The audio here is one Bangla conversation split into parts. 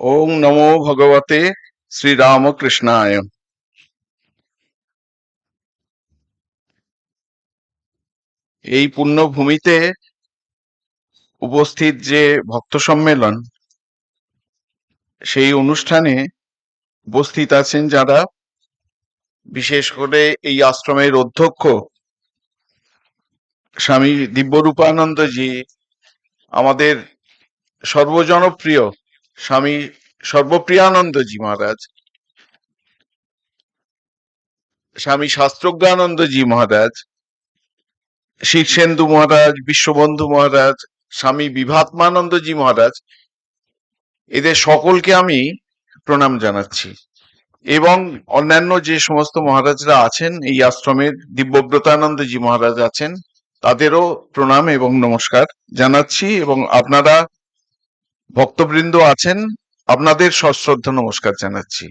ওং নমো ভগবতে শ্রীরামকৃষ্ণায়। এই পুণ্যভূমিতে উপস্থিত যে ভক্ত সম্মেলন, সেই অনুষ্ঠানে উপস্থিত আছেন যারা, বিশেষ করে এই আশ্রমের অধ্যক্ষ স্বামী দিব্যরূপানন্দজি আমাদের সর্বজনপ্রিয় স্বামী সর্বপ্রিয়ানন্দজি মহারাজ। স্বামী শাস্ত্রজ্ঞানন্দজি মহারাজ। শীর্ষেন্দু মহারাজ, বিশ্ববন্ধু মহারাজ, স্বামী বিভাত্মানন্দজি মহারাজ। এদের সকলকে আমি প্রণাম জানাচ্ছি। এবং অন্যান্য যে সমস্ত মহারাজরা আছেন, এই আশ্রমের দিব্যব্রতানন্দজি মহারাজ আছেন, তাদেরও প্রণাম এবং নমস্কার জানাচ্ছি এবং আপনারা ভক্তবৃন্দ আছেন, আপনাদের সশ্রদ্ধ নমস্কার জানাচ্ছি।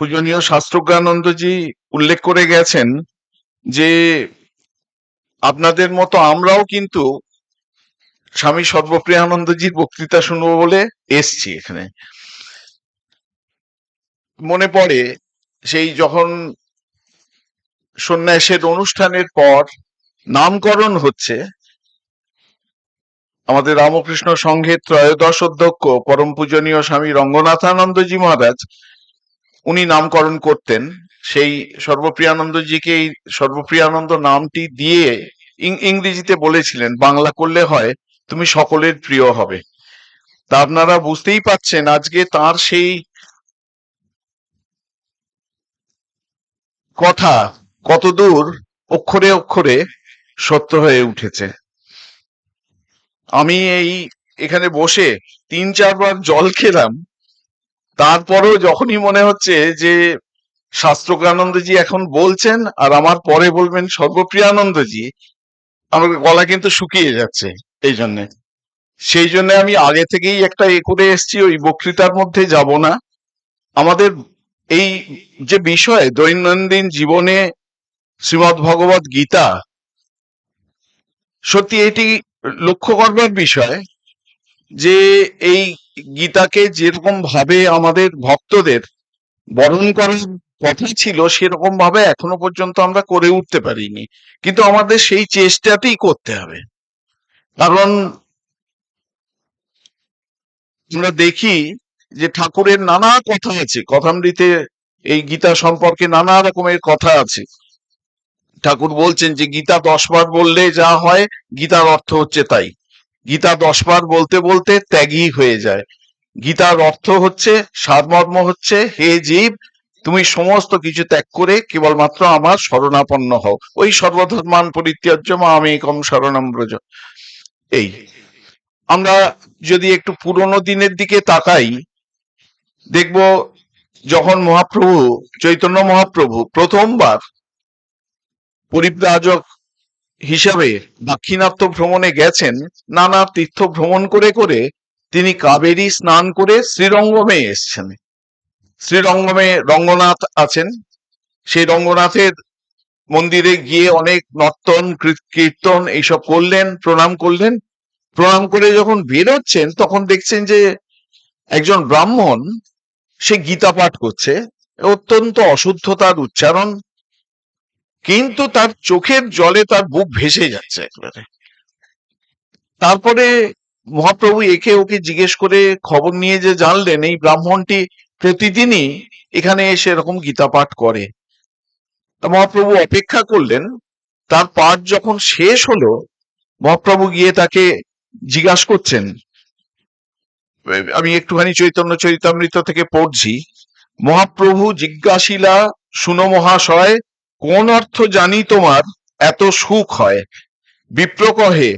পূজনীয় শাস্ত্রজ্ঞানন্দজি উল্লেখ করে গেছেন যে, আপনাদের মতো আমরাও কিন্তু স্বামী সর্বপ্রিয়ানন্দজির বক্তৃতা শুনব বলে এসছি এখানে। মনে পড়ে সেই যখন সন্ন্যাসের অনুষ্ঠানের পর নামকরণ হচ্ছে আমাদের রামকৃষ্ণ সংঘের ত্রয়োদশ অধ্যক্ষ, পরম পূজনীয় স্বামী রঙ্গনাথানন্দজি মহারাজ, উনি নামকরণ করতেন। সেই সর্বপ্রিয়ানন্দজিকে এই সর্বপ্রিয়ানন্দ নামটি দিয়ে ইংরেজিতে বলেছিলেন, বাংলা করলে হয়, তুমি সকলের প্রিয় হবে। তা আপনারা বুঝতেই পাচ্ছেন, আজকে তার সেই কথা কতদূর অক্ষরে অক্ষরে সত্য হয়ে উঠেছে। আমি এই এখানে বসে তিন চারবার জল খেলাম। তারপরেও যখনই মনে হচ্ছে যে শাস্ত্রজ্ঞানন্দজি এখন বলছেন আর আমার পরে বলবেন সর্বপ্রিয়ানন্দজি, আমার গলা কিন্তু শুকিয়ে যাচ্ছে এই জন্য। সেই জন্য আমি আগে থেকেই একটা এ করে এসছি, ওই বক্তৃতার মধ্যে যাব না। আমাদের এই যে বিষয়, দৈনন্দিন জীবনে শ্রীমৎ ভগবত গীতা, সত্যি এটি লক্ষ্য করবার বিষয় যে এই গীতাকে যেরকম ভাবে আমাদের ভক্তদের বরণ করার কথা ছিল, সেরকম ভাবে এখনও পর্যন্ত আমরা করে উঠতে পারিনি। কিন্তু আমাদের সেই চেষ্টাতেই করতে হবে। কারণ আমরা দেখি যে ঠাকুরের নানা কথা আছে। কথামৃতে এই গীতা সম্পর্কে নানা রকমের কথা আছে। ঠাকুর বলছেন যে গীতা দশবার বললে যা হয়, গীতার অর্থ হচ্ছে তাই। গীতা দশবার বলতে বলতে ত্যাগী হয়ে যায়। গীতার অর্থ হচ্ছে, সারমর্ম হচ্ছে, হে জীব, তুমি সমস্ত কিছু ত্যাগ করে কেবলমাত্র আমার শরণাপন্ন হও। ওই সর্বধর্মান পরিত্যাজ্য মা আমি কম শরণাম ব্রজ। এই। আমরা যদি একটু পুরোনো দিনের দিকে তাকাই, দেখব যখন মহাপ্রভু, চৈতন্য মহাপ্রভু প্রথমবার পরিব্রাজক হিসাবে দাক্ষিণাত্য ভ্রমণে গেছেন, নানা তীর্থ ভ্রমণ করে করে তিনি কাবেরী স্নান করে শ্রীরঙ্গমে এসছেন। শ্রীরঙ্গমে রঙ্গনাথ আছেন। সেই রঙ্গনাথের মন্দিরে গিয়ে অনেক নর্তন কীর্তন এইসব করলেন, প্রণাম করলেন। প্রণাম করে যখন বেরোচ্ছেন, তখন দেখছেন যে একজন ব্রাহ্মণ সে গীতা পাঠ করছে। অত্যন্ত অশুদ্ধতার উচ্চারণ। কিন্তু তার চোখের জলে তার বুক ভেসে যাচ্ছে একেবারে। তারপরে মহাপ্রভু একে ওকে জিজ্ঞেস করে খবর নিয়ে যে জানলেন, এই ব্রাহ্মণটি প্রতিদিনই এখানে এসে এরকম গীতা পাঠ করে। মহাপ্রভু অপেক্ষা করলেন, তার পাঠ যখন শেষ হলো, মহাপ্রভু গিয়ে তাকে জিজ্ঞাসা করছেন, আমি একটুখানি চৈতন্য চরিতামৃত থেকে পড়ছি। মহাপ্রভু জিজ্ঞাসিলা, শুনো মহাশয় কোন অর্থ জানি তোমার এত সুখ হয়? বিপ্র কহে,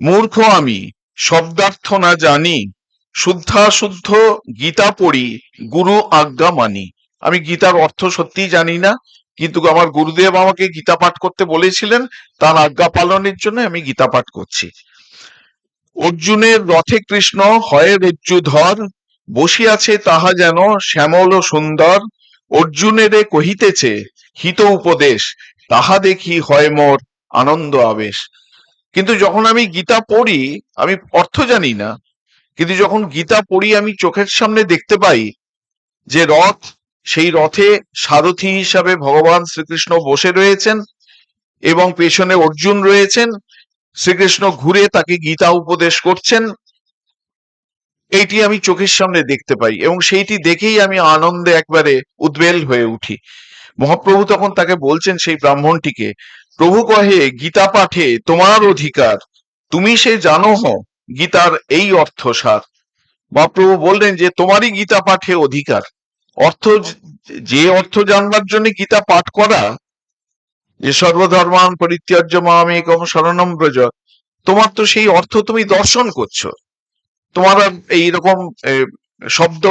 মূর্খ আমি শব্দার্থ না জানি, শুদ্ধাশুদ্ধ গীতা পড়ি, গুরু আজ্ঞা মানি। আমি গীতার অর্থ সত্যি জানি না, কিন্তু আমার গুরুদেব আমাকে গীতা পাঠ করতে বলেছিলেন, তার আজ্ঞা পালনের জন্য আমি গীতা পাঠ করছি। অর্জুনের রথে কৃষ্ণ, হয় ধর বসিয়াছে তাহা যেন শ্যামল ও সুন্দর, অর্জুনেরে কহিতেছে হিত উপদেশ, তাহা দেখি হয় মোর আনন্দ আবেশ। কিন্তু যখন আমি গীতা পড়ি, আমি অর্থ জানি না, কিন্তু যখন গীতা পড়ি, আমি চোখের সামনে দেখতে পাই যে রথ, সেই রথে সারথি হিসাবে ভগবান শ্রীকৃষ্ণ বসে রয়েছেন এবং পেছনে অর্জুন রয়েছেন। শ্রীকৃষ্ণ ঘুরে তাকে গীতা উপদেশ করছেন। এইটি আমি চোখের সামনে দেখতে পাই এবং সেইটি দেখেই আমি আনন্দে একবারে উদ্বেল হয়ে উঠি। মহাপ্রভু তখন তাকে বলছেন সেই ব্রাহ্মণটিকে, প্রভু কহে, গীতা পাঠে তোমার অধিকার, তুমি সে জানো হ গীতার এই অর্থ সার। মহাপ্রভু বললেন যে, তোমারই গীতা পাঠে অধিকার। অর্থ যে- অর্থ জানবার জন্য গীতা পাঠ করা, যে সর্বধর্মান পরিত্যাজ্য মামেকম শরণম ব্রজ, তোমার তো সেই অর্থ তুমি দর্শন করছ। তোমার এইরকম শব্দ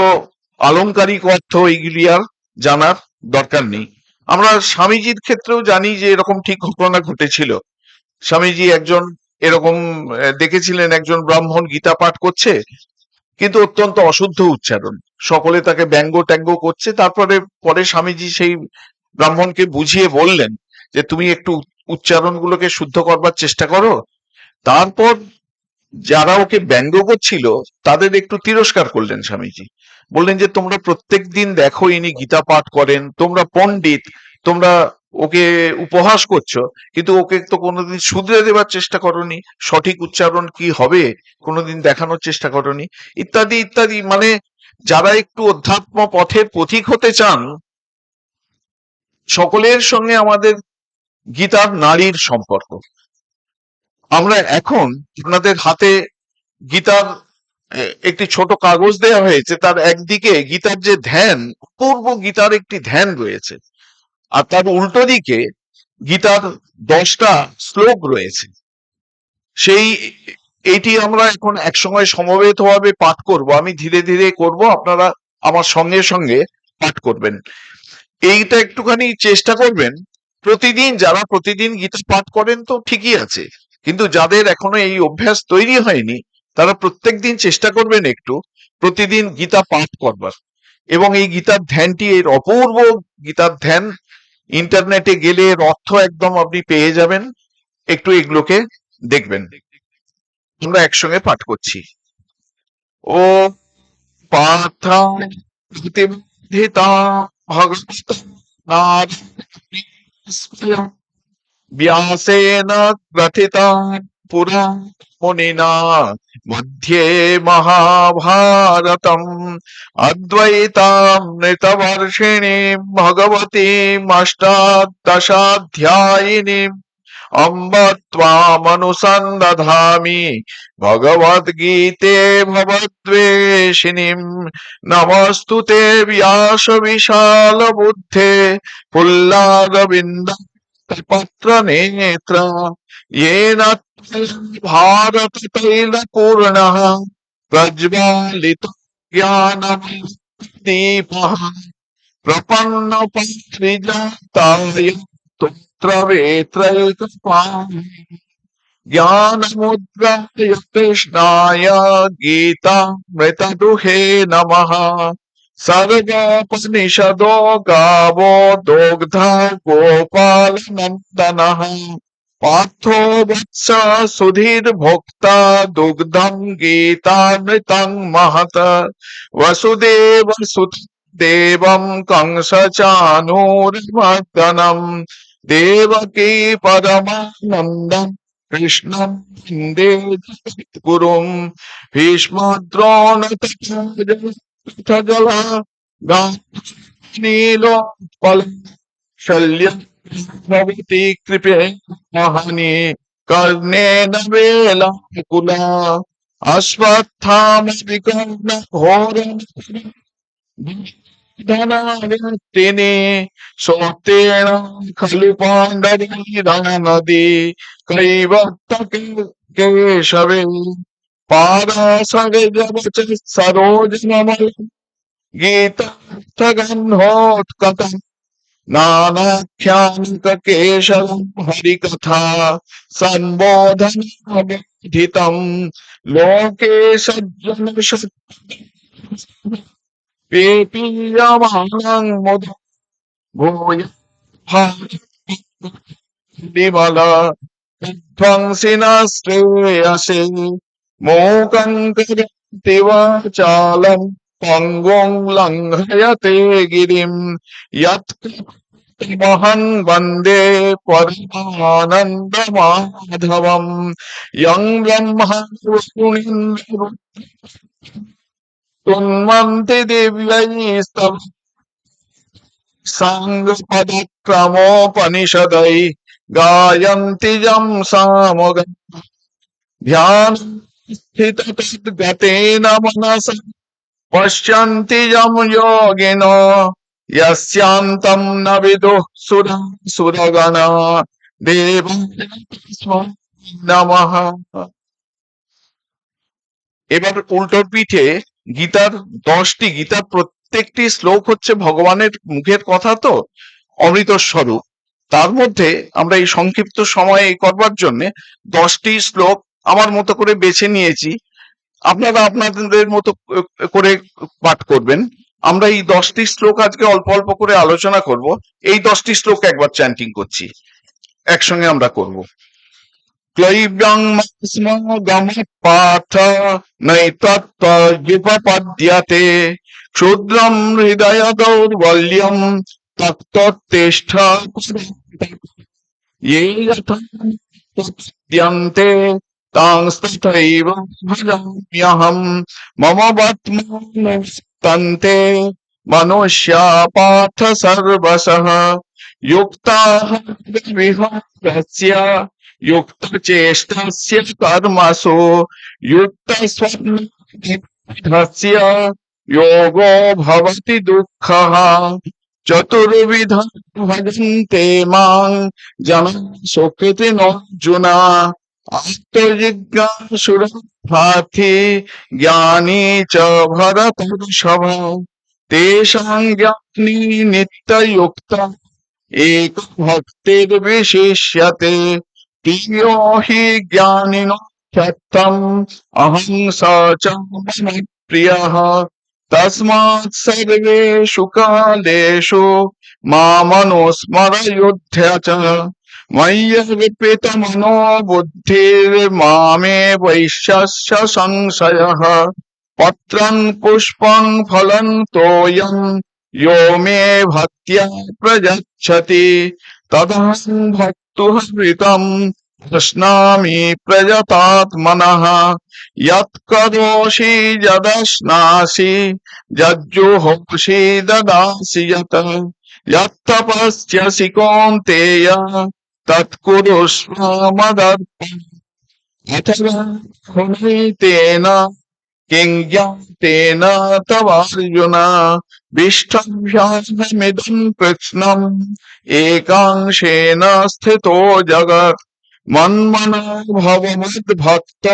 আলংকারিক অর্থ এইগুলি আর জানার দরকার নেই। আমরা স্বামীজির ক্ষেত্রেও জানি যে এরকম ঠিক ঘটনা ঘটেছিল। স্বামীজি একজন এরকম দেখেছিলেন একজন ব্রাহ্মণ গীতা পাঠ করছে, কিন্তু অত্যন্ত অশুদ্ধ উচ্চারণ। সকলে তাকে ব্যঙ্গ ট্যাঙ্গ করছে, তারপরে, পরে স্বামীজি সেই ব্রাহ্মণকে বুঝিয়ে বললেন যে, তুমি একটু উচ্চারণগুলোকে শুদ্ধ করবার চেষ্টা করো। তারপর যারা ওকে ব্যঙ্গ করছিল, তাদের একটু তিরস্কার করলেন স্বামীজি। বললেন যে, তোমরা প্রত্যেক দিন দেখো ইনি গীতা পাঠ করেন, তোমরা পণ্ডিত, তোমরা ওকে উপহাস করছ, কিন্তু ওকে তো কোনোদিন শুধরে দেবার চেষ্টা করনি, সঠিক উচ্চারণ কি হবে, কোনোদিন দেখানোর চেষ্টা করনি, ইত্যাদি ইত্যাদি। মানে যারা একটু অধ্যাত্ম পথের পথিক হতে চান, সকলের সঙ্গে আমাদের গীতার নারীর সম্পর্ক। আমরা এখন আপনাদের হাতে গীতার একটি ছোট কাগজ দেওয়া হয়েছে, তার একদিকে গীতার যে ধ্যান, পূর্ব গীতার একটি ধ্যান রয়েছে। আর তার উল্টো দিকে গীতার দশটা শ্লোক রয়েছে। সেই এইটি আমরা এখন একসময় সমবেত ভাবে পাঠ করব। আমি ধীরে ধীরে করব, আপনারা আমার সঙ্গে সঙ্গে পাঠ করবেন। এইটা একটুখানি চেষ্টা করবেন। প্রতিদিন, যারা প্রতিদিন গীতা পাঠ করেন তো ঠিকই আছে। কিন্তু যাদের এখনও এই অভ্যাস তৈরি হয়নি তারা প্রত্যেকদিন চেষ্টা করবেন একটু প্রতিদিন গীতা পাঠ করবার এবং এই গীতার ধ্যানটি এর অপূর্ব গীতার ধ্যান ইন্টারনেটে গেলে এর অর্থ একদম আপনি পেয়ে যাবেন একটু এগুলোকে দেখবেন আমরা একসঙ্গে পাঠ করছি ও পার্থা প্রতিবিধিতা ভগবত व्यासेन ग्रथिता पुरा मुनिना मध्ये महाभारतम् अद्वैतामृतवर्षिणीम् भगवतीम् अष्टादशाध्यायिनीम् अम्ब त्वामनुसन्दधामि भगवद्गीते भवद्वेषिणीम् नमस्तु ते व्यासविशालबुद्धे पुल्लारविन्द पत्र नेत्र येन तैलपूर्णः प्रज्वालित ज्ञानदीपः प्रपन्न परिजाताय तोत्रवेत्रैकपाणि ज्ञानमुद्राय कृष्णाय गीतामृतदुहे नमः। सर्वोपनिषदो गावो दोग्धा गोपालनन्दनः। পার্থ বৎস সুধীর ভোক্তা দুগ্ধম গীতামৃতং মহত বসুদেব সুত দেবম কংস চানুর্মর্দনম দেবকী পরমানন্দম কৃষ্ণম বন্দে গুরুম ভীষ্মদ্রোণ নীল শল্য भवती कृपयानि कर्णेन वेलाकुला अश्वत्थामपि कर्णघोरधनावर्तिनि सोक्तेण खलु पारा कैवर्तकेशवे पादासगजवच सरोजनमल गीतगन्धोत्कटम् नानाख्यान्तकेशवम् हरिकथा सन्बोधनमभिधितम् लोके सज्जनशपीयमानम् मुद भूय विमल विध्वंसिनः श्रेयसे मूकम् पङ्गोङ्लङ्घयते गिरिम् यत् महन् वन्दे परमानन्दमाधवम् यं ब्रह्मणि दिव्यैस्तव साङ्गपदक्रमोपनिषदै गायन्ति यं सामुग ध्यानस्थितगतेन मनसा पश्यन्ति यं योगिन यस्यान्तं न विदुः सुरा सुरगणा देवं নমঃ এবার উল্টোর পিঠে গীতার দশটি গীতার প্রত্যেকটি শ্লোক হচ্ছে ভগবানের মুখের কথা তো অমৃত স্বরূপ তার মধ্যে আমরা এই সংক্ষিপ্ত সময়ে এই করবার জন্য দশটি শ্লোক আমার মতো করে বেছে নিয়েছি আপনারা আপনাদের মতো করে পাঠ করবেন। আমরা এই দশটি শ্লোক আজকে অল্প অল্প করে আলোচনা করব। এই দশটি শ্লোক একবার চ্যান্টিং করছি। একসঙ্গে আমরা করব। ক্লৈব্যং পাঠ ক্ষুদ্রম হৃদয় দৌর্বল্যম তত্ত্বেষ্ঠা हम मम वत्मानुस्तन्ते मनुष्य पाथ सर्वशः। युक्ता युक्त चेष्ट कर्मसु। युक्तस्वप्नस्य योगो भवति दुख। चतुर्विध भजन्ते माँ। जन নর্জুনা আত্মজিজ্ঞাসুরার্থী জ্ঞানী চ ভরত তেষাং জ্ঞানী নিত্যযুক্ত। এক ভক্তির বিশিষ্যতে হি জ্ঞানিন মম প্রিয়ঃ তস্মাৎ সর্বেষু কালেষু मय्यपित मनो बुद्धिर्मा मे वैश्य संशय। पत्रं पुष्प फल यो मे भक्त्या प्रयच्छति। तदहं भक्तुहृतं तृष्णामि प्रजतात्मनः योषी जदश्नासी जज्जुहोषी ददासी यत। यत्तपस्यसि कौन्तेय तत्कुरुष्व मदर्पणम् अथवा हुनैतेन किं ज्ञातेन तवार्जुन विष्टभ्यामिदम् कृत्स्नम् एकांशेन स्थितो जगत्, मन्मनो भव मद्भक्त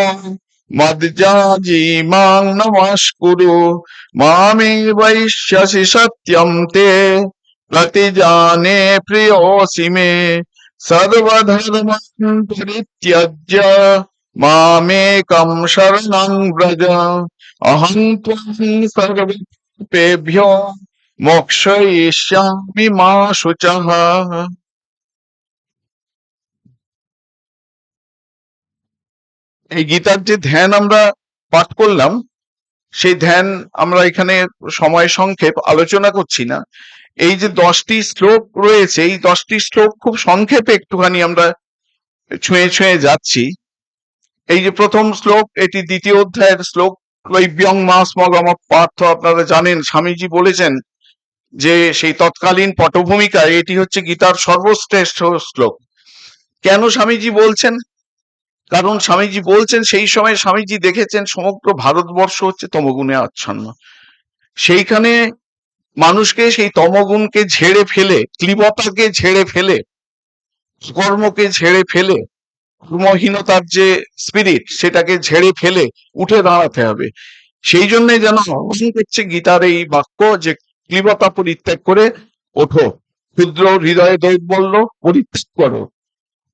मद्जाजी माँ वैश्यसि सत्यं ते, प्रतिजाने प्रियोऽसि मे। सर्वधर्मान् परित्यज्य मामेकं शरणं व्रज अहं त्वां सर्वपेभ्यो मोक्षयिष्यामि मा शुचः এই গীতার যে ধ্যান আমরা পাঠ করলাম সেই ধ্যান আমরা এখানে সময় সংক্ষেপ আলোচনা করছি না এই যে দশটি শ্লোক রয়েছে, এই দশটি শ্লোক খুব সংক্ষেপে একটুখানি আমরা ছুঁয়ে ছুঁয়ে যাচ্ছি। এই যে প্রথম শ্লোক, এটি দ্বিতীয় অধ্যায়ের শ্লোক ক্লৈব্যং মাস মগম পার্থ। আপনারা জানেন, স্বামীজি বলেছেন যে সেই তৎকালীন পটভূমিকায় এটি হচ্ছে গীতার সর্বশ্রেষ্ঠ শ্লোক। কেন স্বামীজি বলছেন? কারণ স্বামীজি বলছেন, সেই সময় স্বামীজি দেখেছেন সমগ্র ভারতবর্ষ হচ্ছে তমগুণে আচ্ছন্ন। সেইখানে মানুষকে সেই তমগুণকে ঝেড়ে ফেলে, ক্লিবতাকে ঝেড়ে ফেলে, কর্মকে ঝেড়ে ফেলে, কর্মহীনতার যে স্পিরিট সেটাকে ঝেড়ে ফেলে উঠে দাঁড়াতে হবে। সেই জন্যই যেন আহ্বান করছে গীতার এই বাক্য যে ক্লিবতা পরিত্যাগ করে ওঠো, ক্ষুদ্র হৃদয়ে দৌর্বল্য পরিত্যাগ করো।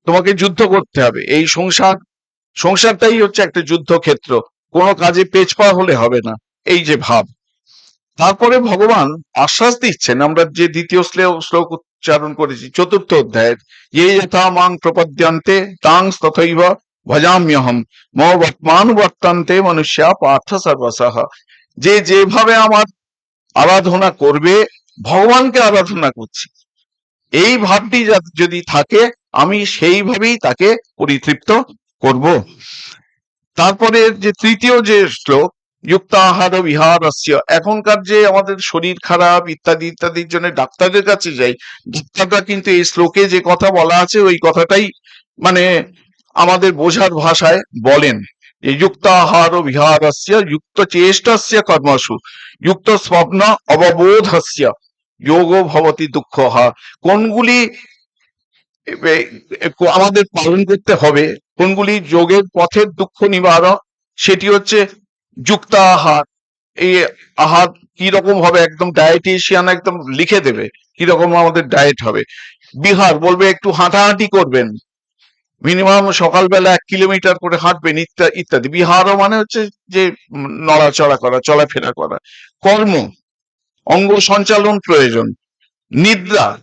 তোমাকে যুদ্ধ করতে হবে। এই সংসার, সংসারটাই হচ্ছে একটা যুদ্ধক্ষেত্র। কোনো কাজে পেছপা হলে হবে না। এই যে ভাব। তারপরে ভগবান আশ্বাস দিচ্ছেন, আমরা যে দ্বিতীয় শ্লোক উচ্চারণ করেছি, চতুর্থ অধ্যায়ের, যে যথা মাং তাং তথৈব ভজাম্যহম মনুষ্যা পার্থ সর্বসহ। যে যেভাবে আমার আরাধনা করবে, ভগবানকে আরাধনা করছি। এই ভাবটি যদি থাকে, আমি সেইভাবেই তাকে পরিতৃপ্ত করব। তারপরে যে তৃতীয় যে শ্লোক যুক্তাহার বিহারস্য এখনকার যে আমাদের শরীর খারাপ ইত্যাদি ইত্যাদির জন্য ডাক্তারের কাছে যাই, ডাক্তাররা কিন্তু এই শ্লোকে যে কথা বলা আছে, ওই কথাটাই মানে আমাদের বোঝার ভাষায় বলেন যে যুক্তাহার বিহারস্য যুক্ত চেষ্টস্য কর্মসু, যুক্ত স্বপ্ন অববোধস্য, যোগ ভবতি দুঃখ কোনগুলি আমাদের পালন করতে হবে, কোনগুলি যোগের পথের দুঃখ নিবারক সেটি হচ্ছে যুক্ত আহার। এই আহার কি রকম হবে? একদম ডায়েটিশিয়ান একদম লিখে দেবে কি রকম আমাদের ডায়েট হবে। বিহার বলবে একটু হাঁটাহাঁটি করবেন। মিনিমাম সকালবেলা এক কিলোমিটার করে হাঁটবেন ইত্যা- ইত্যাদি। বিহারও মানে হচ্ছে যে নড়াচড়া করা, চলাফেরা করা। কর্ম, অঙ্গ সঞ্চালন প্রয়োজন। নিদ্রা,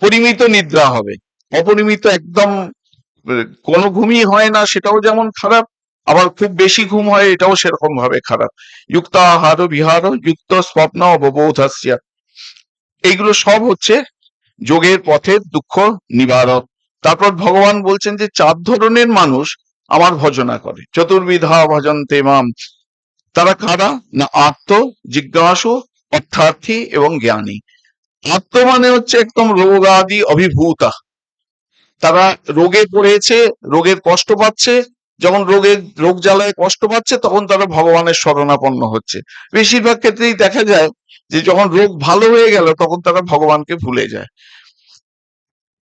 পরিমিত নিদ্রা হবে। অপরিমিত একদম, কোনো ঘুমই হয় না, সেটাও যেমন খারাপ আবার খুব বেশি ঘুম হয় এটাও সেরকম ভাবে খারাপ। যুক্ত আহার বিহার যুক্ত স্বপ্ন অববোধস্য। এইগুলো সব হচ্ছে যোগের পথের দুঃখ নিবারক তারপর ভগবান বলছেন যে চার ধরনের মানুষ আমার ভজনা করে। চতুর্বিধা ভজন্তে মাম। তারা কারা? না আত্ম, জিজ্ঞাসু, অর্থার্থী এবং জ্ঞানী। আত্ম মানে হচ্ছে একদম রোগ আদি অভিভূতা। তারা রোগে পড়েছে, রোগের কষ্ট পাচ্ছে যখন রোগের, রোগ জ্বালায় কষ্ট পাচ্ছে, তখন তারা ভগবানের শরণাপন্ন হচ্ছে। বেশিরভাগ ক্ষেত্রেই দেখা যায় যে যখন রোগ ভালো হয়ে গেল, তখন তারা ভগবানকে ভুলে যায়।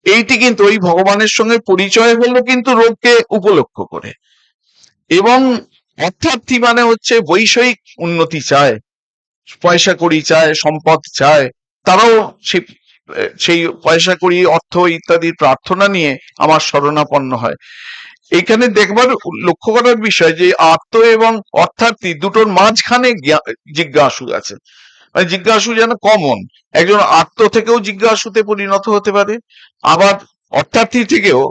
এইটি কিন্তু ওই ভগবানের সঙ্গে পরিচয় হলো কিন্তু রোগকে উপলক্ষ করে। এবং অর্থার্থী মানে হচ্ছে বৈষয়িক উন্নতি চায়, পয়সা কড়ি চায়, সম্পদ চায়। তারাও সেই পয়সা কড়ি, অর্থ ইত্যাদির প্রার্থনা নিয়ে আমার শরণাপন্ন হয়। এখানে দেখবার লক্ষ্য করার বিষয় যে আত্ম এবং অর্থার্থী দুটোর মাঝখানে জিজ্ঞাসু আছে। মানে জিজ্ঞাসু যেন কমন একজন আত্ম থেকেও জিজ্ঞাসুতে পরিণত হতে পারে, আবার অর্থার্থী থেকেও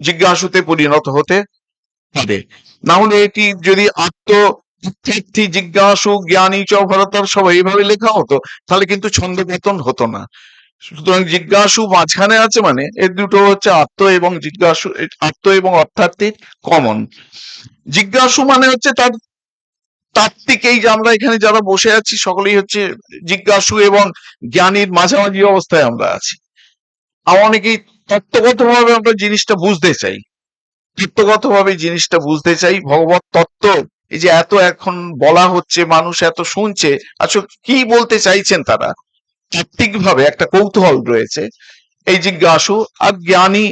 জিজ্ঞাসুতে পরিণত হতে পারে। না হলে এটি যদি আত্ম জিজ্ঞাসু, জ্ঞানী চ ভরতার সব এইভাবে লেখা হতো, তাহলে কিন্তু ছন্দপতন হতো না। সুতরাং জিজ্ঞাসু মাঝখানে আছে মানে এর দুটো হচ্ছে আত্ম এবং জিজ্ঞাসু আত্ম এবং অর্থার্থীর কমন জিজ্ঞাসু মানে হচ্ছে তার তাত্ত্বিক এই যে আমরা এখানে যারা বসে আছি, সকলেই হচ্ছে জিজ্ঞাসু এবং জ্ঞানীর মাঝামাঝি অবস্থায় আমরা আছি। অনেকেই তত্ত্বগত ভাবে আমরা জিনিসটা বুঝতে চাই। তত্ত্বগত ভাবে জিনিসটা বুঝতে চাই। ভগবত তত্ত্ব, এই যে এত এখন বলা হচ্ছে, মানুষ এত শুনছে আসলে কি বলতে চাইছেন তারা? তাত্ত্বিক ভাবে একটা কৌতূহল রয়েছে। এই জিজ্ঞাসু আর জ্ঞানী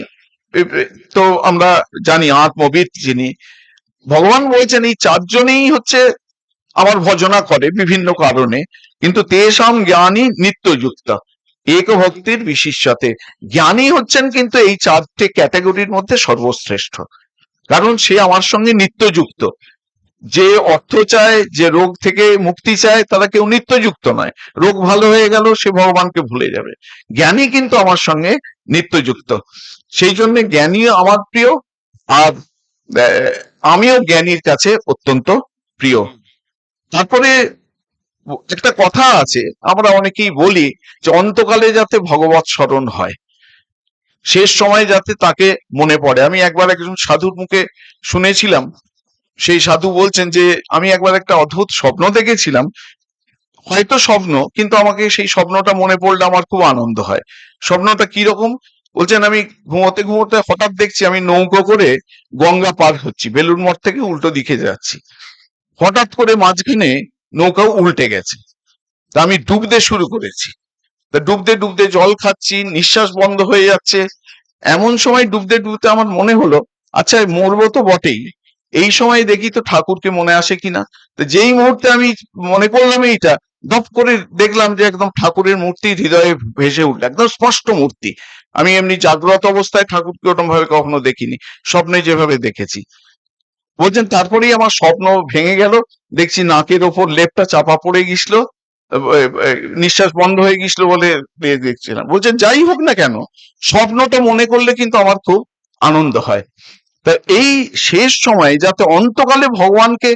তো আমরা জানি আত্মবিদ যিনি, ভগবান বলছেন এই চারজনেই হচ্ছে আমার ভজনা করে বিভিন্ন কারণে, কিন্তু তেষাম জ্ঞানী নিত্যযুক্ত এক ভক্তির বিশিষ্যতে জ্ঞানী হচ্ছেন কিন্তু এই চারটে ক্যাটাগরির মধ্যে সর্বশ্রেষ্ঠ, কারণ সে আমার সঙ্গে নিত্যযুক্ত। যে অর্থ চায়, যে রোগ থেকে মুক্তি চায়, তারা কেউ নিত্যযুক্ত নয়। রোগ ভালো হয়ে গেল, সে ভগবানকে ভুলে যাবে। জ্ঞানী কিন্তু আমার সঙ্গে নিত্যযুক্ত। সেই জন্য জ্ঞানী আমার প্রিয়, আর আমিও জ্ঞানীর কাছে অত্যন্ত প্রিয়। তারপরে একটা কথা আছে, আমরা অনেকেই বলি যে অন্তকালে যাতে ভগবত স্মরণ হয়, শেষ সময় যাতে তাকে মনে পড়ে। আমি একবার একজন সাধুর মুখে শুনেছিলাম সেই সাধু বলছেন যে, আমি একবার একটা অদ্ভুত স্বপ্ন দেখেছিলাম। হয়তো স্বপ্ন, কিন্তু আমাকে সেই স্বপ্নটা মনে পড়লে আমার খুব আনন্দ হয়। স্বপ্নটা কি রকম? বলছেন, আমি ঘুমোতে ঘুমোতে হঠাৎ দেখছি আমি নৌকো করে গঙ্গা পার হচ্ছি বেলুর মঠ থেকে উল্টো দিকে যাচ্ছি। হঠাৎ করে মাঝখানে নৌকাও উল্টে গেছে। তা আমি ডুবতে শুরু করেছি। তা ডুবতে ডুবতে জল খাচ্ছি, নিঃশ্বাস বন্ধ হয়ে যাচ্ছে। এমন সময় ডুবতে ডুবতে আমার মনে হলো আচ্ছা মরবো তো বটেই। এই সময় দেখি তো ঠাকুরকে মনে আসে কিনা? তো যেই মুহূর্তে আমি মনে করলাম এইটা দপ করে দেখলাম যে একদম ঠাকুরের মূর্তি হৃদয়ে ভেসে উঠল, একদম স্পষ্ট মূর্তি। আমি এমনি জাগ্রত অবস্থায় ঠাকুরকে ওরকম ভাবে কখনো দেখিনি, স্বপ্নে যেভাবে দেখেছি। বলছেন, তারপরেই আমার স্বপ্ন ভেঙে গেল, দেখছি নাকের ওপর লেপটা চাপা পড়ে গেছিল নিঃশ্বাস বন্ধ হয়ে গেছিল বলে দেখছিলাম। বলছেন, যাই হোক না কেন, স্বপ্নটা মনে করলে কিন্তু আমার খুব আনন্দ হয়। তা এই শেষ সময়ে যাতে অন্তকালে ভগবানকে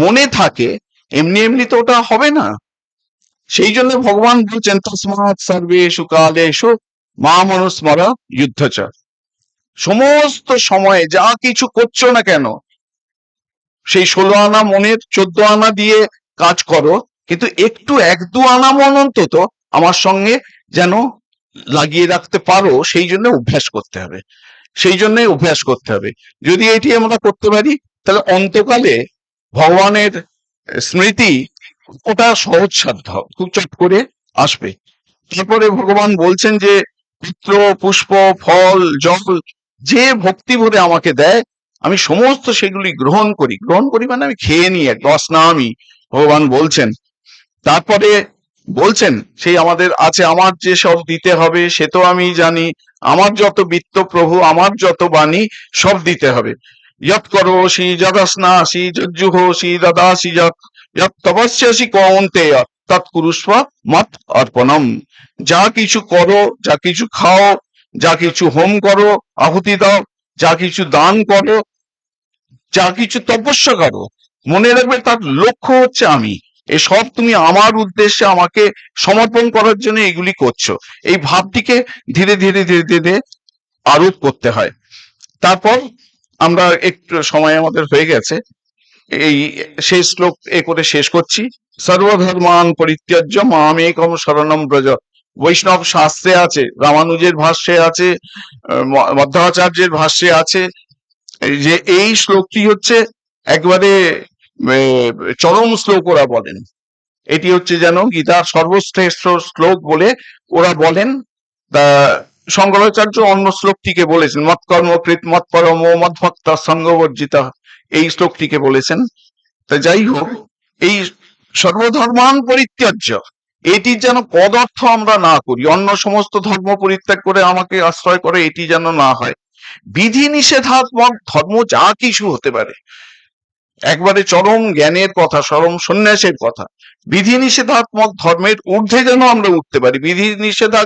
মনে থাকে, এমনি এমনি তো ওটা হবে না। সেই জন্য ভগবান বলছেন, তসমাৎ সর্বে সুকালে এসো মা মনুস্মরা যুদ্ধচ সমস্ত সময়ে যা কিছু করছ না কেন, সেই ষোলো আনা মনের চোদ্দ আনা দিয়ে কাজ করো, কিন্তু একটু এক দু আনা মন অন্তত আমার সঙ্গে যেন লাগিয়ে রাখতে পারো, সেই জন্য অভ্যাস করতে হবে। সেই জন্যই অভ্যাস করতে হবে। যদি এটি আমরা করতে পারি, তাহলে অন্তকালে ভগবানের স্মৃতি ওটা সহজসাধ্য খুব চট করে আসবে। তারপরে ভগবান বলছেন যে, পুত্র, পুষ্প, ফল, জল যে ভক্তি ভরে আমাকে দেয়, আমি সমস্ত সেগুলি গ্রহণ করি। গ্রহণ করি মানে আমি খেয়ে নিই, এক দশ না আমি, ভগবান বলছেন। তারপরে বলছেন, সেই আমাদের আছে, আমার যে সব দিতে হবে, সে তো আমি জানি। আমার যত বিত্ত প্রভু, আমার যত বাণী, সব দিতে হবে। যত করো সি যদাসনা, সি যজ্জুহ সি দদাসি যত যত তপস্যাসি কৌন্তে তৎ কুরুষ্ব মত অর্পণম। যা কিছু করো, যা কিছু খাও, যা কিছু হোম করো, আহুতি দাও, যা কিছু দান করো, যা কিছু তপস্যা করো, মনে রাখবে তার লক্ষ্য হচ্ছে আমি। এসব তুমি আমার উদ্দেশ্যে আমাকে সমর্পণ করার জন্য এগুলি করছ। এই ভাবটিকে ধীরে ধীরে ধীরে ধীরে আরোপ করতে হয়। তারপর আমরা একটু সময় আমাদের হয়ে গেছে। এই শেষ শ্লোক এ করে শেষ করছি। সর্বধর্মান পরিত্যাজ্য মামেকম শরণম ব্রজ। বৈষ্ণব শাস্ত্রে আছে, রামানুজের ভাষ্যে আছে মধ্যাচার্যের ভাষ্যে আছে। যে এই শ্লোকটি হচ্ছে একবারে চরম শ্লোক ওরা বলেন। এটি হচ্ছে যেন গীতার সর্বশ্রেষ্ঠ শ্লোক বলে ওরা বলেন। তা শঙ্করাচার্য অন্য শ্লোকটিকে বলেছেন, মৎকর্ম কৃত মত পরম মৎভক্ত সঙ্গবর্জিতা এই শ্লোকটিকে বলেছেন। তা যাই হোক, এই সর্বধর্মান পরিত্যাজ্য এটির যেন পদার্থ আমরা না করি, অন্য সমস্ত ধর্ম পরিত্যাগ করে আমাকে আশ্রয় করে, এটি যেন না হয়। বিধি নিষেধাত্মক ধর্ম যা কিছু হতে পারে একবারে চরম জ্ঞানের কথা, চরম সন্ন্যাসের কথা। বিধি নিষেধাত্মক ধর্মের ঊর্ধ্বে যেন আমরা উঠতে পারি। বিধি নিষেধা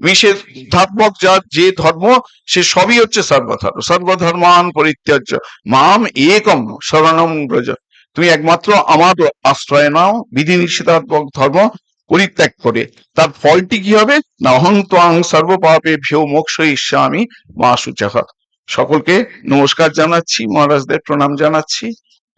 নিষেধাত্মক যা যে ধর্ম, সে সবই হচ্ছে সর্বধর্ম। সর্বধর্মান পরিত্যাজ্য। মাম একম শরণম ব্রজ। তুমি একমাত্র আমার আশ্রয় নাও। বিধি নিষেধাত্মক ধর্ম পরিত্যাগ করে। তার ফলটি কি হবে? না অহং ত্বাং সর্বপাপে ভ্যো মোক্ষ ইস্যামি মা সুচাহ। সকলকে নমস্কার জানাচ্ছি, মহারাজদের প্রণাম জানাচ্ছি।